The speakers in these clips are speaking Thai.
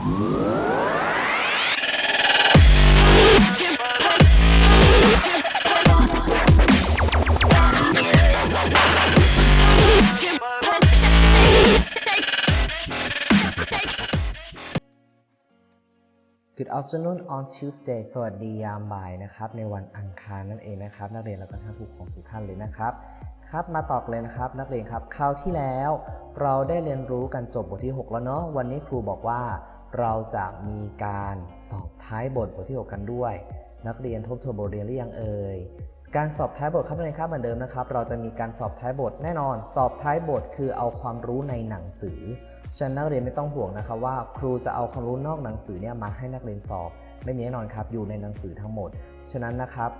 Good afternoon on Tuesday สวัสดียามบ่ายนะครับ ในวันอังคารนั่นเองนะครับ นักเรียนและก็ท่านผู้ปกครองทุกท่านเลยนะครับครับมาตอบเลยนะครับ นักเรียนครับคราวที่แล้ว เราได้เรียนรู้กันจบบทที่ 6 แล้วเนาะวันนี้ครูบอกว่า เราจะมีการสอบท้ายบทบทที่ 6 กันด้วย นักเรียนทบทวนบทเรียนหรือยังเอ่ยการสอบท้ายบทครับนักเรียนครับเหมือนเดิมนะครับ เราจะมีการสอบท้ายบทแน่นอน สอบท้ายบทคือเอาความรู้ในหนังสือฉะนันนักเรียนไม่ต้องห่วงนะครับว่า ครูจะเอาความรู้นอกหนังสือเนี่ยมาให้นักเรียนสอบ ไม่มีแน่นอนครับอยู่ในหนังสือทั้งหมด ฉะนั้นนะครับ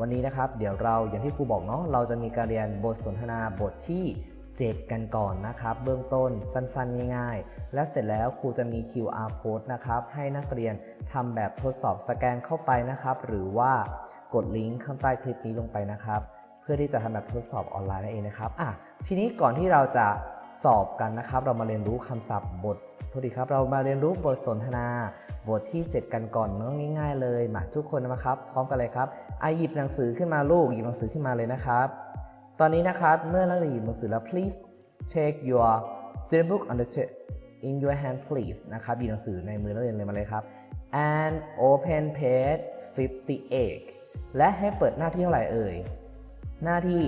วันนี้นะครับเดี๋ยวเราอย่างที่ครูบอกเนาะเราจะมีการเรียนบทสนทนาบทที่ 7 กันก่อนนะครับ เบื้องต้นสั้นๆ ง่ายๆ และเสร็จแล้วครูจะมี QR code นะครับ ให้นักเรียนทำแบบทดสอบสแกนเข้าไปนะครับ หรือว่ากดลิงก์ข้างใต้คลิปนี้ลงไปนะครับ เพื่อที่จะทำแบบทดสอบออนไลน์นั่นเองนะครับอะทีนี้ก่อนที่เราจะสอบกันนะครับ เรามาเรียนรู้คำศัพท์บทโทษทีครับ เรามาเรียนรู้บทสนทนา บทที่ 7 กันก่อนเนาะง่าย ๆ เลยมาทุกคนนะครับ พร้อมกันเลยครับอหยิบหนังสือขึ้นมาลูกหยิบหนังสือขึ้นมาเลยนะครับ ตอนนี้นะครับ เมื่อนักเรียนหยิบหนังสือแล้ว please take your student book on the t- in your hand please นะครับหยิบหนังสือในมือนักเรียนเลยมาเลยครับ and open page 58 และให้เปิดหน้าที่เท่าไหร่เอ่ย หน้าที่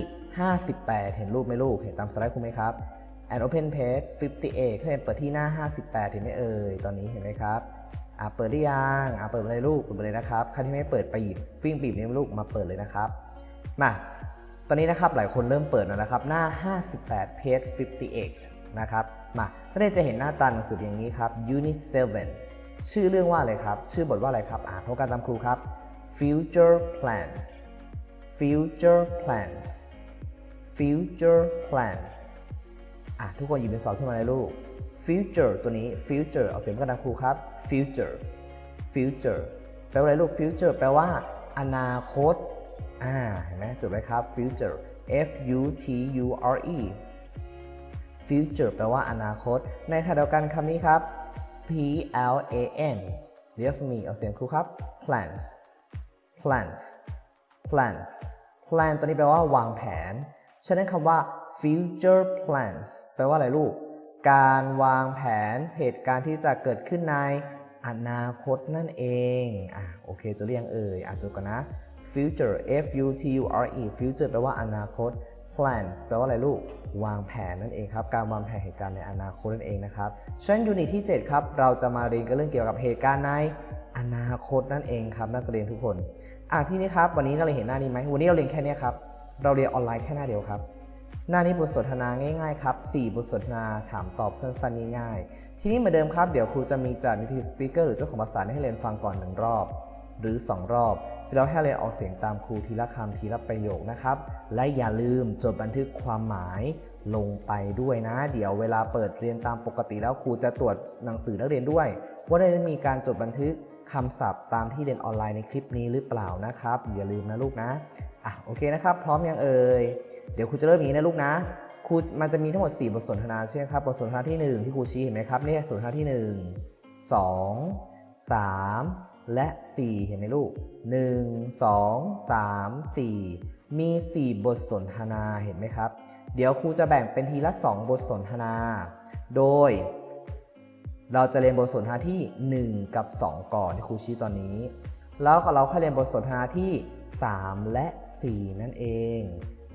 58 เห็นรูปไหมลูก เห็นตามสไลด์คุณไหมครับ and open page 58ให้เปิดที่หน้า 58 เห็นไหมเอ่ย ตอนนี้เห็นไหมครับ อ่าเปิดหรือยัง อ่าเปิดมาเลยลูกเปิดมาเลยนะครับใครที่ไม่เปิดไปหยิบฟิ้งปีบนี้ลูกมาเปิดเลยนะครับ มา อนนี้นะครับหลายคนเริ่มเปิดแล้วนะครับ หน้า 58 page 58 นะครับ มาก็ได้จะเห็นหน้าตาหนังสืออย่างนี้ครับ unit 7 ชื่อเรื่องว่าอะไรครับ ชื่อบทว่าอะไรครับ อ่าพบกันตามครูครับ future plans future plans future plans อะทุกคนหยิบเป็นสอบขึ้นมาเลยลูก future ตัวนี้ future เอาเสียงกันตามครูครับ future future แปลว่าอะไรลูก future แปลว่า อนาคต อ่าเห็นไหมจดไว้ครับ future f u t u r e future แปลว่าอนาคต ในขณะเดียวกันคำนี้ครับ p l a n เรียกมีเอาเสียงครูครับ plans plans plans plan ตัวนี้แปลว่าวางแผน ฉะนั้นคำว่า future plans แปลว่าอะไรลูก การวางแผนเหตุการณ์ที่จะเกิดขึ้นในอนาคตนั่นเอง อะโอเค ตัวเรียงเอ่ยอ่านจบกันนะ future f u t u r e future แปลว่าอนาคต plans แปลว่าอะไรลูก วางแผนนั่นเองครับ การวางแผนเหตุการณ์ในอนาคตนั่นเองนะครับฉะนั้นยูนิตที่ 7 ครับ เราจะมาเรียนกันเรื่องเกี่ยวกับเหตุการณ์ในอนาคตนั่นเองครับ นักเรียนทุกคนอะที่นี้ครับ วันนี้เราเรียนเห็นหน้านี้ไหมวันนี้เราเรียนแค่นี้ครับ เราเรียนออนไลน์แค่หน้าเดียวครับ หน้านี้บทสนทนาง่ายๆครับ4บทสนทนาถามตอบสั้นๆง่ายๆ ทีนี้เหมือนเดิมครับ เดี๋ยวครูจะมีจากนิติสปีกเกอร์หรือเจ้าของภาษาให้เรียนฟังก่อนหนึ่งรอบ หรือ 2 รอบเสร็จแล้วให้เรียนออกเสียงตามครูทีละคำทีละประโยคนะครับ และอย่าลืมจดบันทึกความหมายลงไปด้วยนะ เดี๋ยวเวลาเปิดเรียนตามปกติแล้วครูจะตรวจหนังสือนักเรียนด้วย ว่าได้มีการจดบันทึกคำศัพท์ตามที่เรียนออนไลน์ในคลิปนี้หรือเปล่านะครับ อย่าลืมนะลูกนะอะโอเคนะครับ พร้อมยังเอ่ยเดี๋ยวครูจะเริ่มอย่างนี้นะลูกนะครูมันจะมีทั้งหมด 4 บทสนทนาใช่ไหมครับ บทสนทนาที่ 1 ที่ครูชี้เห็นไหมครับเนี่ยสนทนาที่ 1 2 3 และ 4 เห็นไหมลูก 1 2 3 4 มี 4 บทสนทนาเห็นไหมครับ เดี๋ยวครูจะแบ่งเป็นทีละ 2 บทสนทนา โดย เราจะเรียนบทสนทนาที่ 1 กับ 2 ก่อนที่ครูชี้ตอนนี้ แล้วเราค่อยเรียนบทสนทนาที่ 3 และ 4 นั่นเอง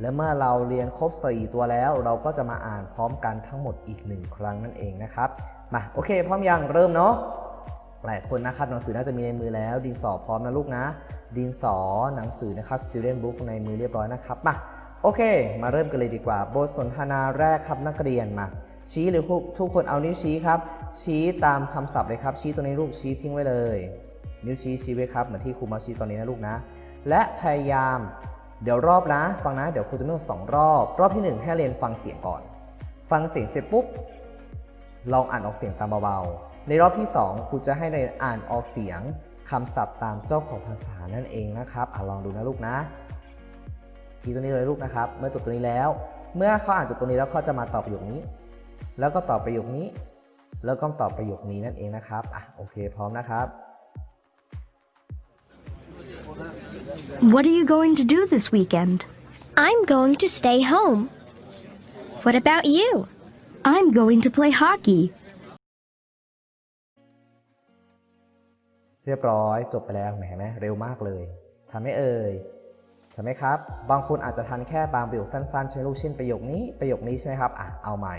และเมื่อเราเรียนครบ 4 ตัวแล้ว เราก็จะมาอ่านพร้อมกันทั้งหมดอีก 1 ครั้งนั่นเองนะครับ มาโอเค พร้อมยังเริ่มเนาะ หลายคนนะครับหนังสือน่าจะมีในมือแล้ว ดินสอพร้อมนะลูกนะ ดินสอหนังสือนะครับ student book ในมือเรียบร้อยนะครับมาโอเค มาเริ่มกันเลยดีกว่า บทสนทนาแรกครับนักเรียนมา ชี้หรือทุกคนเอานิ้วชี้ครับ ชี้ตามคำศัพท์เลยครับ ชี้ตัวนี้ลูกชี้ทิ้งไว้เลย นิ้วชี้ชี้ไว้ครับเหมือนที่ครูมาชี้ตอนนี้นะลูกนะ และพยายาม เดี๋ยวรอบนะ ฟังนะ เดี๋ยวครูจะมีทั้งสองรอบ รอบที่หนึ่งให้เรียนฟังเสียงก่อน ฟังเสียงเสร็จปุ๊บลองอ่านออกเสียงตามเบาๆ ในรอบที่ 2 ครูจะให้เรียนอ่านออกเสียงคำศัพท์ตามเจ้าของภาษานั่นเองนะครับอะลองดูนะลูกนะทีตัวนี้เลยลูกนะครับ เมื่อจบตัวนี้แล้ว เมื่อเขาอ่านจบตัวนี้แล้วเขาจะมาตอบประโยคนี้ แล้วก็ตอบประโยคนี้ แล้วก็ตอบประโยคนี้นั่นเองนะครับอะโอเคพร้อมนะครับ What are you going to do this weekend? I'm going to stay home. What about you? I'm going to play hockey. เรียบร้อยจบไปแล้วเห็นไหมเร็วมากเลยทำไหมเอ่ยทำไหมครับ บางคนอาจจะทันแค่บางประโยคสั้นๆใช่ไหมลูกเช่นประโยคนี้ประโยคนี้ใช่ไหมครับอะเอาใหม่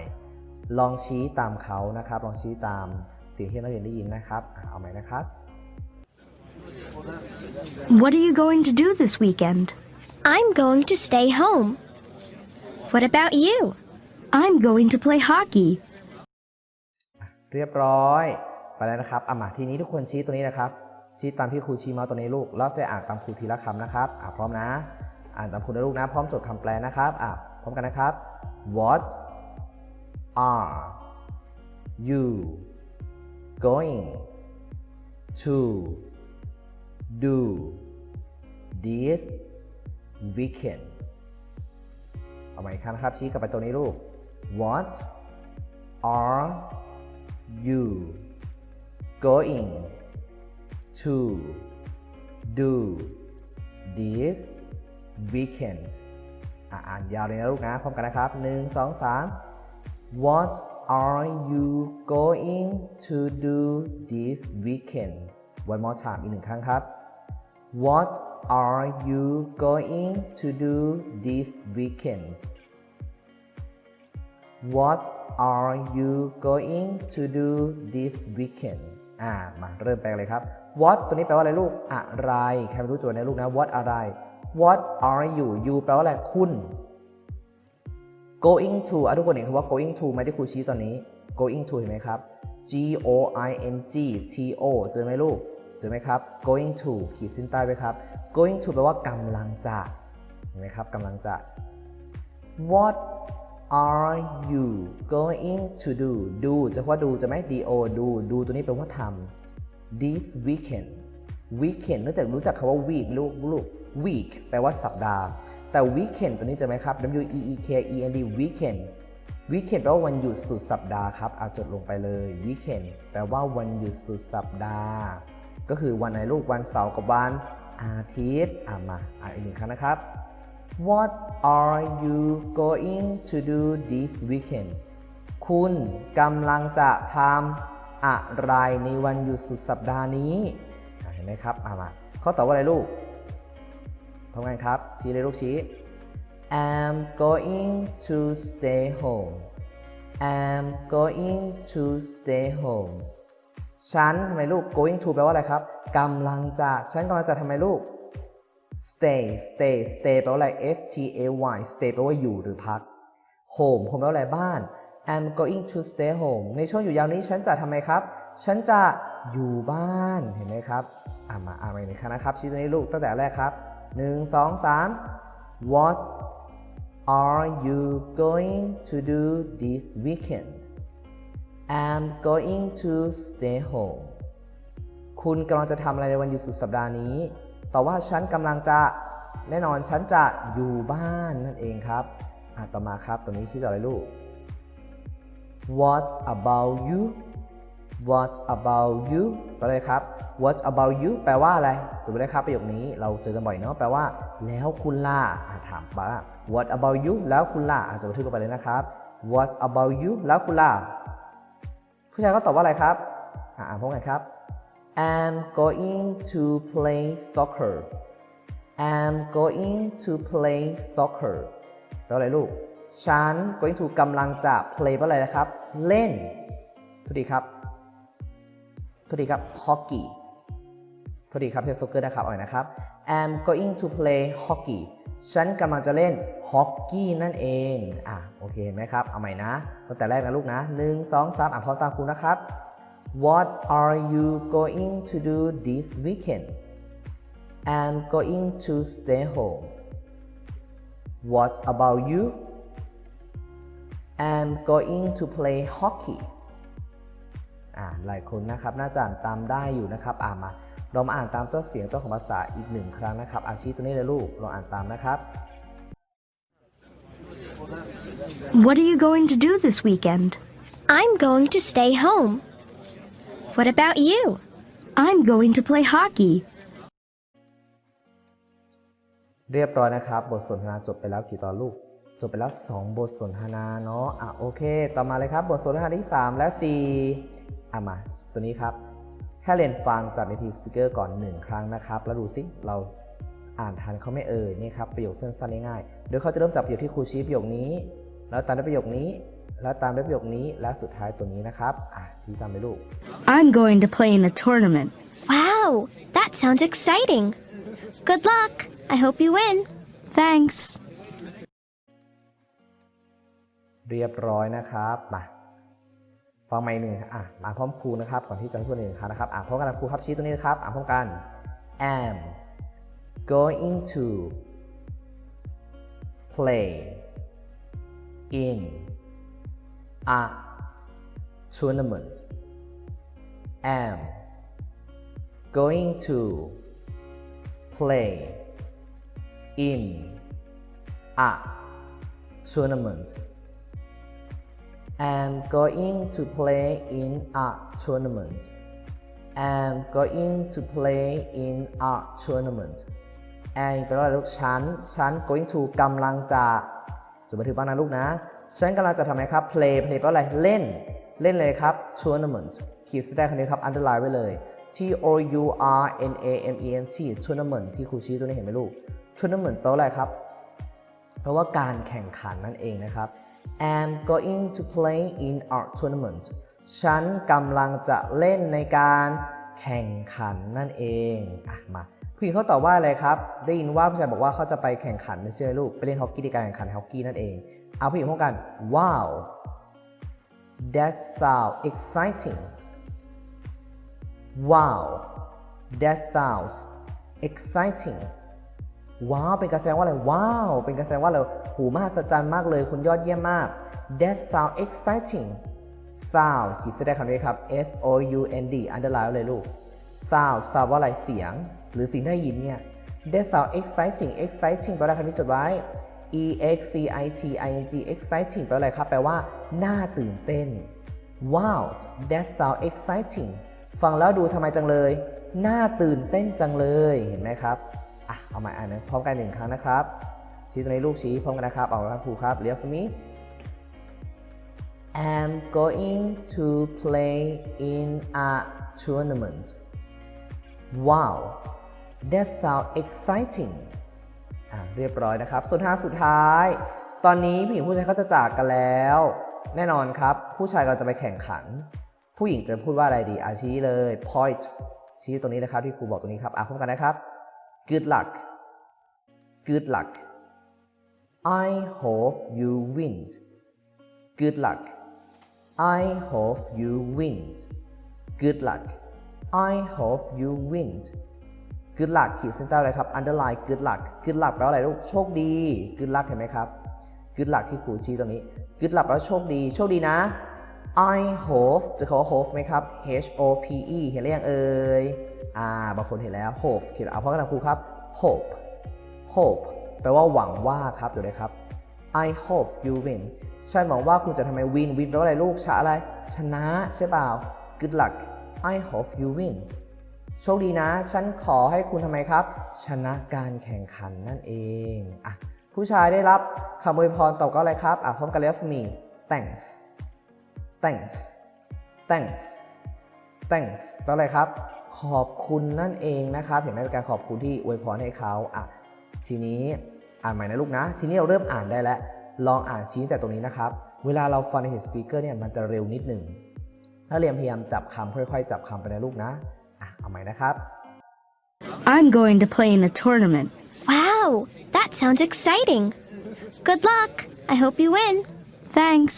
ลองชี้ตามเขานะครับ ลองชี้ตามสิ่งที่นักเรียนได้ยินนะครับอะเอาใหม่นะครับ What are you going to do this weekend? I'm going to stay home. What about you? I'm going to play hockey. เรียบร้อย ไปแล้วนะครับอะมาทีนี้ทุกคนชี้ตัวนี้นะครับชี้ตามที่ครูชี้มาตัวนี้ลูกแล้วจะอ่านตามครูทีละคำนะครับอะพร้อมนะ อ่านตามครูนะลูกนะ พร้อมจดคำแปลนะครับอะพร้อมกันนะครับ What are you going to do this weekend เอาใหม่อีกครั้งนะครับชี้กลับไปตัวนี้ลูก What are you going to do this weekend อ่านยาวเลยนะลูกนะ พร้อมกันนะครับ 1 2 3 What are you going to do this weekend One more time อีกหนึ่งครั้งครับ What are you going to do this weekend What are you going to do this weekend อ่ามาเริ่มแปลเลยครับ What ตัวนี้แปลว่าอะไรลูก อะไร ใครไม่รู้โจทย์ในลูกนะ What อะไร What are you you แปลว่าอะไร คุณ going to อะทุกคนเห็นคำว่า going to ไหมที่ครูชี้ตอนนี้ going to เห็นไหมครับ G O I N G T O เจอไหมลูก เจอไหมครับ going to ขีดเส้นใต้ไว้ครับ going to แปลว่ากำลังจะ เห็นไหมครับกำลังจะ What are you going to do do จะว่าดูจะไหม do do do ตัวนี้แปลว่าทำ this weekend weekend เนื่องจากรู้จักคำว่า week ลูกลูก week แปลว่าสัปดาห์ แต่ weekend ตัวนี้จะไหมครับ w e e k e n d weekend weekend แปลว่าวันหยุดสุดสัปดาห์ครับเอาจดลงไปเลย weekend แปลว่าวันหยุดสุดสัปดาห์ ก็คือวันไหนลูกวันเสาร์กับวันอาทิตย์อะมาอ่านอีกหนึ่งครั้งนะครับ What are you going to do this weekend คุณกำลังจะทำอะไรในวันหยุดสุดสัปดาห์นี้ เห็นไหมครับอะมาเขาตอบว่าอะไรลูกพร้อมกันครับ ชี้เลยลูกชี้ I'm going to stay home I'm going to stay home ฉันทำไมลูก going to แปลว่าอะไรครับกำลังจะ ฉันกำลังจะทำไมลูก stay stay stay แปลว่าอะไร s t a y stay แปลว่าอยู่หรือพัก home home แปลว่าอะไรบ้าน I'm going to stay home ในช่วงอยู่ยาวนี้ฉันจะทำไมครับ ฉันจะอยู่บ้านเห็นไหมครับอ่ามาอ่านอีกครั้งนะครับชี้ตัวนี้ลูกตั้งแต่แรกครับ 1 2 3 What are you going to do this weekend I'm going to stay home คุณกำลังจะทำอะไรในวันหยุดสุดสัปดาห์นี้ แต่ว่าฉันกำลังจะแน่นอนฉันจะอยู่บ้านนั่นเองครับอะต่อมาครับ ตัวนี้ชื่ออะไรลูก What about you What about you แปลว่อะไรครับ What about you แปลว่าอะไรจำไว้ได้ครับประโยคนี้เราเจอกันบ่อยเนาะแปลว่า แล้วคุณล่ะถามว่า What about you แล้วคุณล่ะอาจจะบันทึกลงไปเลยนะครับ What about you แล้วคุณล่ะผู้ชายก็ตอบว่าอะไรครับ อ่าอ่านพร้อมกันครับ I'm going to play soccer I'm going to play soccer แปลว่าอะไรลูก ฉัน going to กำลังจะ play แปลว่าอะไรนะครับ เล่นทุกทีครับทุกทีครับ hockey ทุกทีครับเทสโซเกอร์นะครับอาใหม่นะครับ I'm going to play hockey ฉันกำลังจะเล่นฮอกกี้นั่นเอง อะ โอเคเห็นไหมครับ เอาใหม่นะ ตั้งแต่แรกนะลูกนะ 1 2 3 อะพร้อมตามครูนะครับ What are you going to do this weekend I'm going to stay home What about you I'm going to play hockey อ่าหลายคนนะครับน่าจะอ่านตามได้อยู่นะครับ อ่ามาเรามาอ่านตามเจ้าเสียงเจ้าของภาษาอีกหนึ่งครั้งนะครับ อาชีพตัวนี้เลยลูกเราอ่านตามนะครับ What are you going to do this weekend? I'm going to stay home. What about you? I'm going to play hockey. เรียบร้อยนะครับ บทสนทนาจบไปแล้วกี่ตอนลูก จบไปแล้ว 2 บทสนทนาเนาะอะโอเค ต่อมาเลยครับ บทสนทนาที่ 3 และ 4 อะมา ตัวนี้ครับให้เรียนฟังจากในทีสปิเกอร์ก่อน 1 ครั้งนะครับ แล้วดูสิเราอ่านทันเขาไม่เอ่ยนี่ครับประโยคสั้นๆง่ายๆเดี๋ยวเขาจะเริ่มจากประโยคที่ครูชี้ประโยคนี้ แล้วตามด้วยประโยคนี้ แล้วตามด้วยประโยคนี้และสุดท้ายตัวนี้นะครับอะชี้ตามไปลูก I'm going to play in a tournament. Wow, that sounds exciting. Good luck. I hope you win. Thanks. เรียบร้อยนะครับมาฟังใหม่หนึ่งอะมาพร้อมครูนะครับก่อนที่จะพูดหนึ่งครั้งนะครับอะพร้อมกันนะครูครับชี้ตัวนี้นะครับอะพร้อมกัน am going to play in a tournament am going to play in a tournament am going to play in a tournament am going to play in a tournament am แปลว่าอะไรลูกฉัน ฉัน going to กำลังจะ จดบันทึกบ้างนะลูกนะ ฉันกำลังจะทำไมครับ play play แปลว่าอะไร เล่น เล่นเลยครับ tournament ขีดเส้นใต้คำนี้ครับ underline ไว้เลย T O U R N A M E N T tournament ที่ครูชี้ตัวนี้เห็นไหมลูก tournament แปลว่าอะไรครับ เพราะว่าการแข่งขันนั่นเองนะครับ am going to play in a tournament ฉันกำลังจะเล่นในการแข่งขันนั่นเอง อะ มา ผู้หญิงเขาตอบว่าอะไรครับ ได้ยินว่าผู้ชายบอกว่าเขาจะไปแข่งขันใช่ไหมลูก ไปเล่นฮอกกี้ในการแข่งขันฮอกกี้นั่นเอง เอาผู้หญิงพร้อมกัน wow that sounds exciting wow that sounds exciting ว้าว เป็นการแสดงว่าอะไร ว้าว เป็นการแสดงว่าเราหูมหัศจรรย์มากเลย คุณยอดเยี่ยมมาก That sound exciting sound ขีดเส้นใต้คำนี้ครับ S O U N D underline ไว้เลยลูก sound sound ว่าอะไรเสียง หรือสิ่งที่ได้ยินเนี่ย That sound exciting exciting แปลว่าคำนี้จดไว้ E X C I T I N G exciting แปลว่าอะไรครับ แปลว่าน่าตื่นเต้น Wow that sound exciting ฟังแล้วดูทำไมจังเลย น่าตื่นเต้นจังเลย เห็นไหมครับ อะ เอามาอ่านนะพร้อมกันหนึ่งครั้งนะครับ ชี้ตรงนี้ลูกชี้พร้อมกันนะครับ เอาละครูครับเรียก for me I'm going to play in a tournament Wow that sound exciting อะเรียบร้อยนะครับสุดท้ายสุดท้าย ตอนนี้ผู้หญิงผู้ชายเขาจะจากกันแล้ว แน่นอนครับ ผู้ชายเราจะไปแข่งขัน ผู้หญิงจะพูดว่าอะไรดีอาชี้เลย point ชี้ตรงนี้นะครับที่ครูบอกตรงนี้ครับ อะพร้อมกันนะครับ good luck good luck I hope you win good luck I hope you win good luck I hope you win good luck ขีดเส้นใต้อะไรครับ underline good luck good luck แปลว่าอะไรลูก โชคดี good luck เห็นไหมครับ good luck ที่ครูชี้ตรงนี้ good luck แปลว่าโชคดี โชคดีนะ I hope จะคำว่า hope ไหมครับ H O P E เห็นหรือยังเอ่ย อ่า บางคนเห็นแล้ว hope เขียนเอาเพราะกันนะครูครับ hope hope แปลว่าหวังว่าครับอยู่เลยครับ I hope you win ฉันหวังว่าคุณจะทำไม win win แปลว่าอะไรลูกชนะอะไร ชนะใช่เปล่า good luck I hope you win โชคดีนะ ฉันขอให้คุณทำไมครับ ชนะการแข่งขันนั่นเองอะผู้ชายได้รับคำอวยพรตอบก็อะไรครับอะพร้อมกันแล้ว me thanks thanks thanks thanks แปลว่อะไรครับ ขอบคุณนั่นเองนะครับ เห็นไหมเป็นการขอบคุณที่อวยพรให้เขาอะทีนี้อ่านใหม่นะลูกนะ ทีนี้เราเริ่มอ่านได้แล้ว ลองอ่านชี้แต่ตรงนี้นะครับ เวลาเราฟังในเสียงสปีกเกอร์เนี่ยมันจะเร็วนิดหนึ่ง ถ้าเรียนพยายามจับคำค่อยๆ จับคำไปนะลูกนะอะเอาใหม่นะครับ I'm going to play in a tournament. Wow, that sounds exciting. Good luck. I hope you win. Thanks.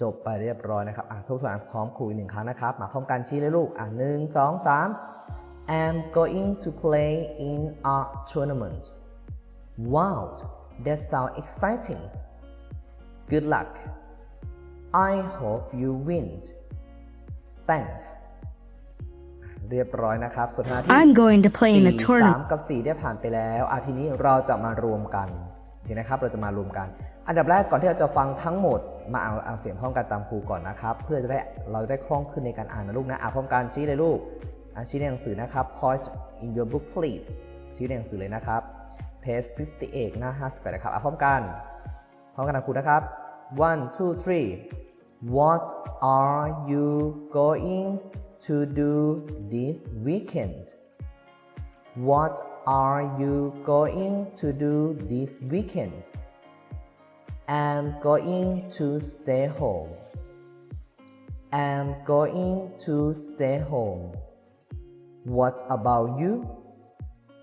จบไปเรียบร้อยนะครับอะทบทวนพร้อมครูอีกหนึ่งครั้งนะครับ มาพร้อมกันชี้เลยลูกอะหนึ่งสองสาม I'm going to play in a tournament Wow that sounds exciting Good luck I hope you win Thanks อะเรียบร้อยนะครับสุดท้ายที่ I'm going to play in a สี่สาม tournament. กับ 4 ได้ผ่านไปแล้วอาทีนี้เราจะมารวมกันเห็นนะครับ เราจะมารวมกัน อันดับแรกก่อนที่เราจะฟังทั้งหมด มาอ่านอ่านเสียงพร้อมกันตามครูก่อนนะครับ เพื่อจะได้เราจะได้คล่องขึ้นในการอ่านนะลูกนะอ่านพร้อมกันชี้เลยลูกอ่านชี้ในหนังสือนะครับ point in your book please ชี้ในหนังสือเลยนะครับ page 58 หน้า 58 นะครับอ่านพร้อมกัน พร้อมกันนะครูนะครับ one two three what are you going to do this weekend what are you going to do this weekend I'm going to stay home I'm going to stay home what about you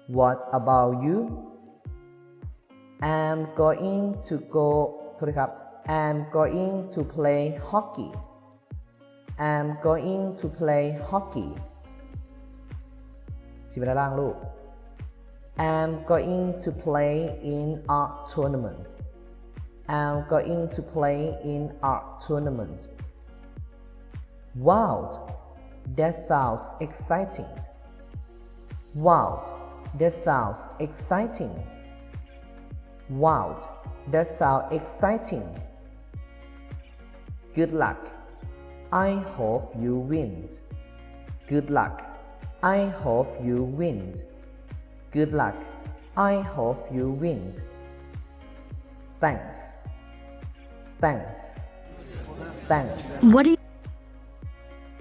what about you I'm going to go โทษทีครับ I'm going to play hockey I'm going to play hockey ชี้ไปด้านล่างลูก I'm going to play in a tournament I'm going to play in a tournament Wow that sounds exciting Wow that sounds exciting Wow, that sounds exciting. Good luck. I hope you win. Good luck. I hope you win. Good luck. I hope you win. Thanks. Thanks. Thanks. What do you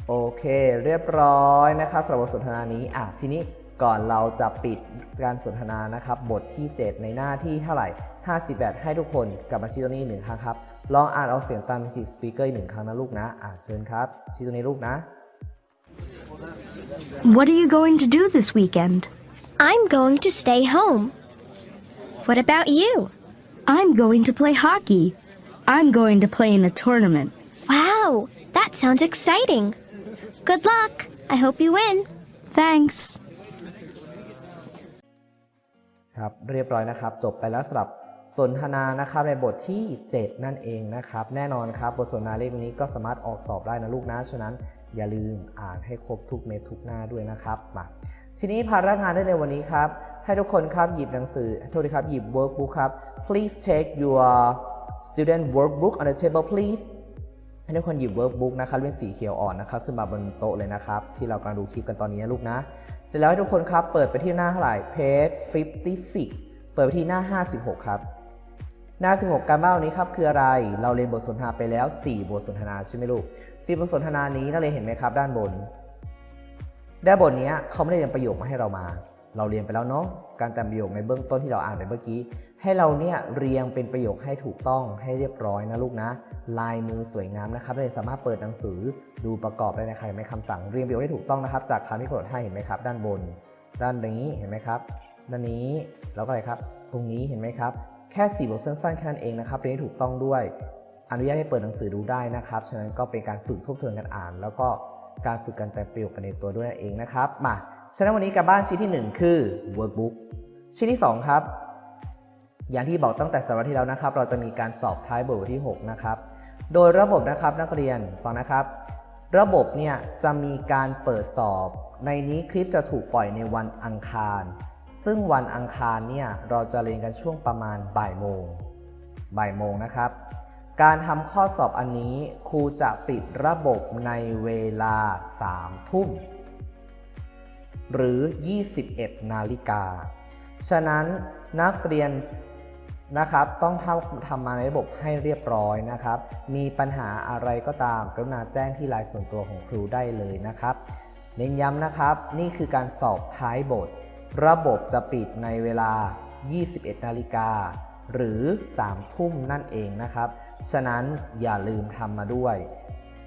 โอเค เรียบร้อยนะครับสำหรับบทสนทนานี้อะทีนี้ก่อนเราจะปิดการสนทนานะครับ บทที่ 7 ในหน้าที่เท่าไหร่ 58 ให้ทุกคนกลับมาชี้ตัวนี้อีกหนึ่งครั้งครับ ลองอ่านออกเสียงตามที่สปีกเกอร์อีกหนึ่งครั้งนะลูกนะอะเชิญครับชี้ตัวนี้ลูกนะ What are you going to do this weekend? I'm going to stay home. What about you? I'm going to play hockey. I'm going to play in a tournament. Wow, that sounds exciting. Good luck. I hope you win. Thanks. ครับเรียบร้อยนะครับ จบไปแล้วสำหรับ สนทนานะครับในบทที่ 7 นั่นเองนะครับ แน่นอนครับบทสนทนาเลขนี้ก็สามารถออกสอบได้นะลูกนะฉะนั้นอย่าลืมอ่านให้ครบทุกเม็ดทุกหน้าด้วยนะครับมาทีนี้ภาระงานได้ในวันนี้ครับ ให้ทุกคนครับหยิบหนังสือโทษทีครับหยิบ workbook ครับ please take your student workbook on the table please ให้ทุกคนหยิบ workbook นะครับเป็นสีเขียวอ่อนนะครับขึ้นมาบนโต๊ะเลยนะครับ ที่เรากำลังดูคลิปกันตอนนี้นะลูกนะ เสร็จแล้วให้ทุกคนครับเปิดไปที่หน้าเท่าไหร่ page 56 เปิดไปที่หน้า 56 ครับ หน้า 16 การบ้านนี้ครับคืออะไร เราเรียนบทสนทนาไปแล้ว 4 บทสนทนาใช่ไหมลูก4บทสนทนานี้นักเรียนเห็นไหมครับ ด้านบน ด้านบนนี้เขาไม่ได้เรียนประโยคมาให้เรามา เราเรียนไปแล้วเนาะ การแต่งประโยคในเบื้องต้นที่เราอ่านไปเมื่อกี้ ให้เราเนี่ยเรียงเป็นประโยคให้ถูกต้องให้เรียบร้อยนะลูกนะ ลายมือสวยงามนะครับเรียสามารถเปิดหนังสือดูประกอบได้นะครับเห็นไหมคำสั่งเรียงประโยคให้ถูกต้องนะครับ จากคำที่กำหนดให้เห็นไหมครับ ด้านบน ด้านนี้เห็นไหมครับ ด้านนี้แล้วก็อะไรครับ ตรงนี้เห็นไหมครับ แค่4บทสั้นๆแค่นั้นเองนะครับเรียนให้ถูกต้องด้วย อนุญาตให้เปิดหนังสือดูได้นะครับ ฉะนั้นก็เป็นการฝึกทบทวนการอ่าน แล้วก็การฝึกการแต่งประโยคไปในตัวด้วยนั่นเองนะครับ มา ฉะนั้นวันนี้การบ้านชิ้นที่ 1 คือ workbook ชิ้นที่ 2 ครับ อย่างที่บอกตั้งแต่สัปดาห์ที่แล้วนะครับ เราจะมีการสอบท้ายบทที่ 6 นะครับ โดยระบบนะครับนักเรียนฟังนะครับ ระบบเนี่ยจะมีการเปิดสอบ ในนี้คลิปจะถูกปล่อยในวันอังคาร ซึ่งวันอังคารเนี่ยเราจะเรียนกันช่วงประมาณบ่ายโมงบ่ายโมงนะครับ การทำข้อสอบอันนี้ครูจะปิดระบบในเวลา 3 ทุ่ม หรือ 21 นาฬิกา ฉะนั้นนักเรียนนะครับต้องทำทำมาในระบบให้เรียบร้อยนะครับ มีปัญหาอะไรก็ตาม กรุณาแจ้งที่ไลน์ส่วนตัวของครูได้เลยนะครับ เน้นย้ำนะครับ นี่คือการสอบท้ายบท ระบบจะปิดในเวลา 21 นาฬิกา หรือ 3 ทุ่มนั่นเองนะครับ ฉะนั้นอย่าลืมทำมาด้วย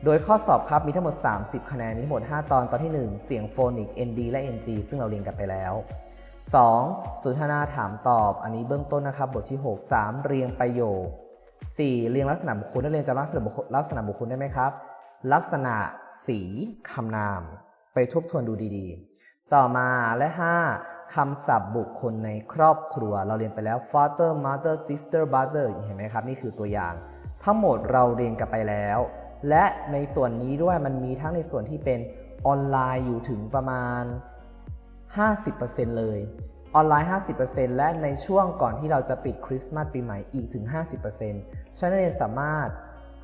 โดยข้อสอบครับมีทั้งหมด 30 คะแนน มีทั้งหมด 5 ตอน ตอนที่ 1 เสียงโฟนิก ND และ NG ซึ่งเราเรียนกันไปแล้ว 2. สนทนาถามตอบ อันนี้เบื้องต้นนะครับ บทที่ 6 3. เรียงประโยค 4. เรียงลักษณะบุคคลนักเรียนจำลักษณะบุคคลลักษณะบุคคลได้ไหมครับ ลักษณะสีคำนาม ไปทบทวนดูดีๆ ต่อมาและ 5. คำศัพท์บุคคลในครอบครัว เราเรียนไปแล้ว father mother sister brother เห็นไหมครับ นี่คือตัวอย่าง ทั้งหมดเราเรียนกันไปแล้ว และในส่วนนี้ด้วยมันมีทั้งในส่วนที่เป็นออนไลน์อยู่ถึงประมาณ 50%เลย ออนไลน์ 50%และในช่วงก่อนที่เราจะปิดคริสต์มาสปีใหม่อีกถึง 50%ฉะนั้นนักเรียนสามารถ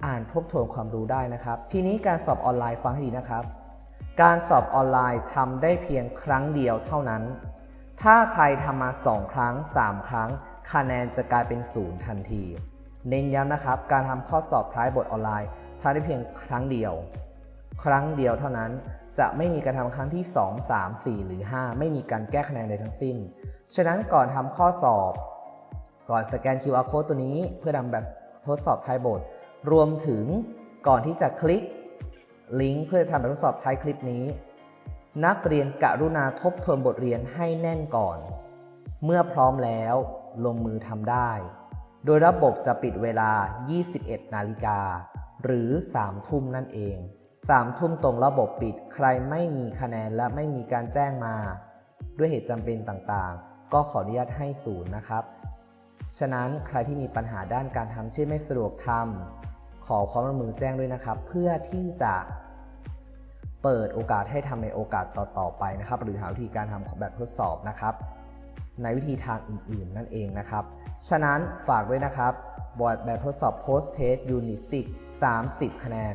อ่านทบทวนความรู้ได้นะครับ ทีนี้การสอบออนไลน์ฟังให้ดีนะครับ การสอบออนไลน์ทำได้เพียงครั้งเดียวเท่านั้น ถ้าใครทำมา 2 ครั้ง 3 ครั้ง คะแนนจะกลายเป็นศูนย์ทันที เน้นย้ำนะครับ การทำข้อสอบท้ายบทออนไลน์ทำได้เพียงครั้งเดียว ครั้งเดียวเท่านั้น จะไม่มีการทำครั้งที่ 2 3 4 หรือ 5 ไม่มีการแก้คะแนนใดทั้งสิ้น ฉะนั้นก่อนทำข้อสอบ ก่อนสแกน QR code ตัวนี้ เพื่อนำแบบทดสอบท้ายบท รวมถึงก่อนที่จะคลิก ลิงก์เพื่อทำแบบทดสอบท้ายคลิปนี้ นักเรียนกรุณาทบทวนบทเรียนให้แน่นก่อน เมื่อพร้อมแล้วลงมือทำได้ โดยระบบจะปิดเวลา 21 นาฬิกา หรือ 3 ทุ่มนั่นเอง 3 ทุ่มตรงระบบปิดใครไม่มีคะแนนและไม่มีการแจ้งมา ด้วยเหตุจำเป็นต่างๆ ก็ขออนุญาตให้ศูนย์นะครับ ฉะนั้นใครที่มีปัญหาด้านการทำเช่นไม่สะดวกทำขอความร่วมมือแจ้งด้วยนะครับ เพื่อที่จะ เปิดโอกาสให้ทำในโอกาสต่อๆไปนะครับ หรือหาวิธีการทำแบบทดสอบนะครับ ในวิธีทางอื่นๆนั่นเองนะครับ ฉะนั้นฝากด้วยนะครับบอร์ดแบบทดสอบ post test unit 10 30 คะแนน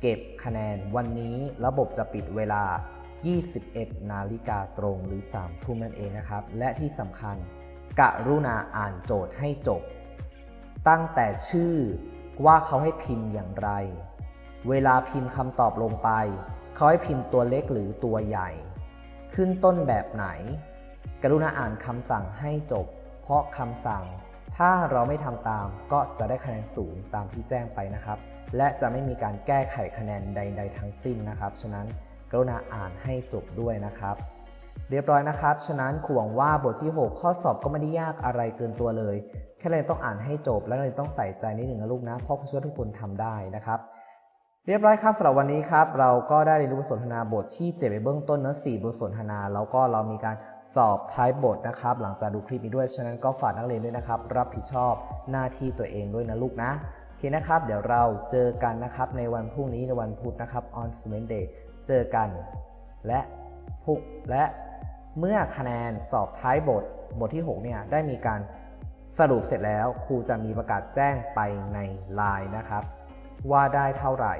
เก็บคะแนนวันนี้ระบบจะปิดเวลา 21 นาฬิกาตรงหรือ 3 ทุ่มนั่นเองนะครับ และที่สำคัญกรุณาอ่านโจทย์ให้จบ ตั้งแต่ชื่อว่าเขาให้พิมพ์อย่างไร เวลาพิมพ์คำตอบลงไป เขาให้พิมพ์ตัวเล็กหรือตัวใหญ่ ขึ้นต้นแบบไหน กรุณาอ่านคำสั่งให้จบ เพราะคำสั่ง ถ้าเราไม่ทำตามก็จะได้คะแนนศูนย์ตามที่แจ้งไปนะครับ และจะไม่มีการแก้ไขคะแนนใด ๆ ทั้งสิ้นนะครับ ฉะนั้นกรุณาอ่านให้จบด้วยนะครับ เรียบร้อยนะครับ ฉะนั้นครูหวังว่าบทที่ 6 ข้อสอบก็ไม่ได้ยากอะไรเกินตัวเลย แค่เลยต้องอ่านให้จบ และเลยต้องใส่ใจนิดหนึ่งนะลูกนะ เพราะคุณช่ว่าทุกคนทำได้นะครับ เรียบร้อยครับสำหรับวันนี้ครับเราก็ได้เรียนรู้บทสนทนาบทที่7ไปเบื้องต้นเนื้อ4บทสนทนา แล้วก็เรามีการสอบท้ายบทนะครับ หลังจากดูคลิปนี้ด้วย ฉะนั้นก็ฝากนักเรียนด้วยนะครับ รับผิดชอบหน้าที่ตัวเองด้วยนะลูกนะโอเคนะครับ เดี๋ยวเราเจอกันนะครับในวันพรุ่งนี้ในวันพุธนะครับ on s m e n Day เจอกัน และพุกและเมื่อคะแนนสอบท้ายบทบทที่6เนี่ยได้มีการสรุปเสร็จแล้วครูจะมีประกาศแจ้งไปในไลน์นะครับ ว่าได้เท่าไหร่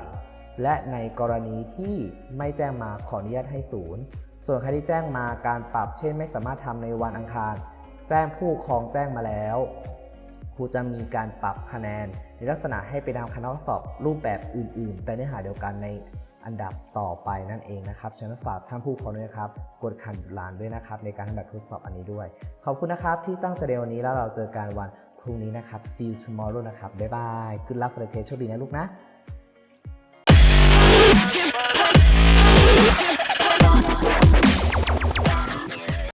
และในกรณีที่ไม่แจ้งมาขออนุญาตให้ศูนย์ ส่วนใครที่แจ้งมาการปรับเช่นไม่สามารถทำในวันอังคาร แจ้งผู้ครองแจ้งมาแล้วครูจะมีการปรับคะแนน ในลักษณะให้ไปทำคณะข้อสอบรูปแบบอื่น ๆ แต่เนื้อหาเดียวกันในอันดับต่อไปนั่นเองนะครับฉะนั้นฝากท่านผู้ครองด้วยครับ กดขันลานด้วยนะครับ ในการทำแบบทดสอบอันนี้ด้วย ขอบคุณนะครับที่ตั้งใจเรียนวันนี้แล้วเราเจอกันวัน พรุ่งนี้นะครับ see you tomorrow นะครับ บ๊ายบาย good luck for the test โชคดีนะลูกนะ